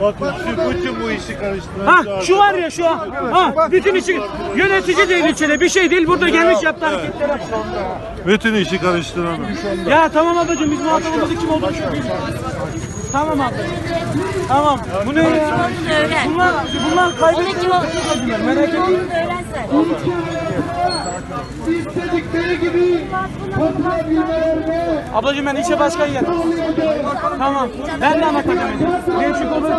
Bakın şu bütün bu işi karıştıran Ha şu var ya şu. Ha bütün işi yönetici değil ilçede bir şey değil burada gelmiş yaptı hareketlere. Bütün işi karıştıran. Ya tamam ablacığım biz muhatap olmadık kim olduğunu iyi. Tamam ablacığım. Tamam. Bu ne ya? öğren. Bunlar, bunlar kaybettiğimiz Onun kim merak etmeyin. olduğunu öğrensen. İstedikleri gibi popüler Ablacığım ben ilçe başkan yerim. Tamam. Ben de takımcıyım. Gençlik olur.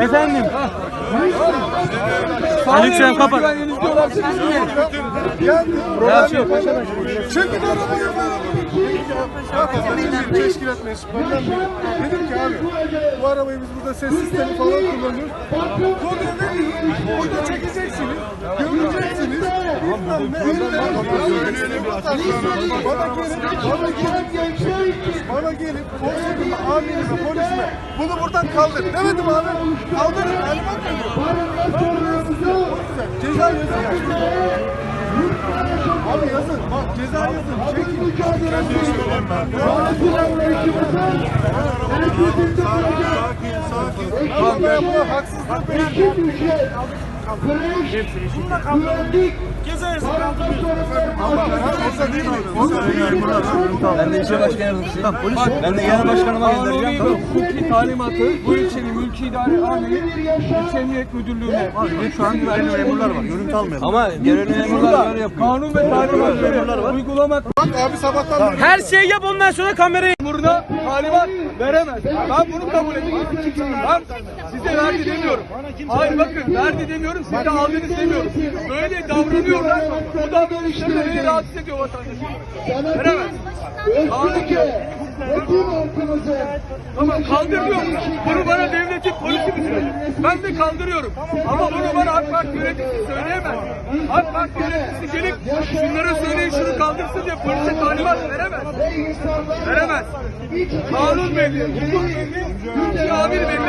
Efendim. Aleyküm kapat. Ya şey Çekin arabayı. Teşkilat mensuplarından biri. Dedim ki abi bu arabayı biz burada ses sistemi falan kullanıyoruz. Konu ne diyor? Burada çekeceksiniz, göreceksiniz. Bilmem ne Bana gelip, bana gelip, bana gelip komiserime, amirime, polisime bunu buradan kaldır. Demedim abi. Kaldırın. Veriyor. Ceza yazın. Abi yazın. Bak ceza yazın. Çekin. Sakin sakin. Tamam ben bu haksızlık benim. güvenlik Ben de ilçe başkan yardımcısıyım. Ben de genel başkanıma göndereceğim. Tamam. hukuki talimatı bu ilçenin mülki idare amiri ilçe emniyet müdürlüğüne. Şu an güvenli memurlar var. Görüntü almayalım. Ama görevli memurlar böyle yapıyor. Kanun ve talimatları uygulamak abi sabahtan. Her şeyi yap ondan sonra kamerayı. Memuruna talimat veremez. Ben bunu kabul ediyorum. Ben size verdi demiyorum. Hayır bakın verdi demiyorum, siz de aldınız demiyorum. Böyle davranıyorlar, o davranışları beni rahatsız ediyor vatandaşı. Veremez. ve tüm halkımızı Tamam kaldırmıyor musun? Bunu bana devletin polisi mi söylüyor? Ben de kaldırıyorum. Ama bunu bana AK Parti yöneticisi söyleyemez. AK Parti yöneticisi gelip şunlara söyleyin şunu kaldırsın diye polise talimat veremez. Veremez. Kanun belli, hukuk belli, amir belli.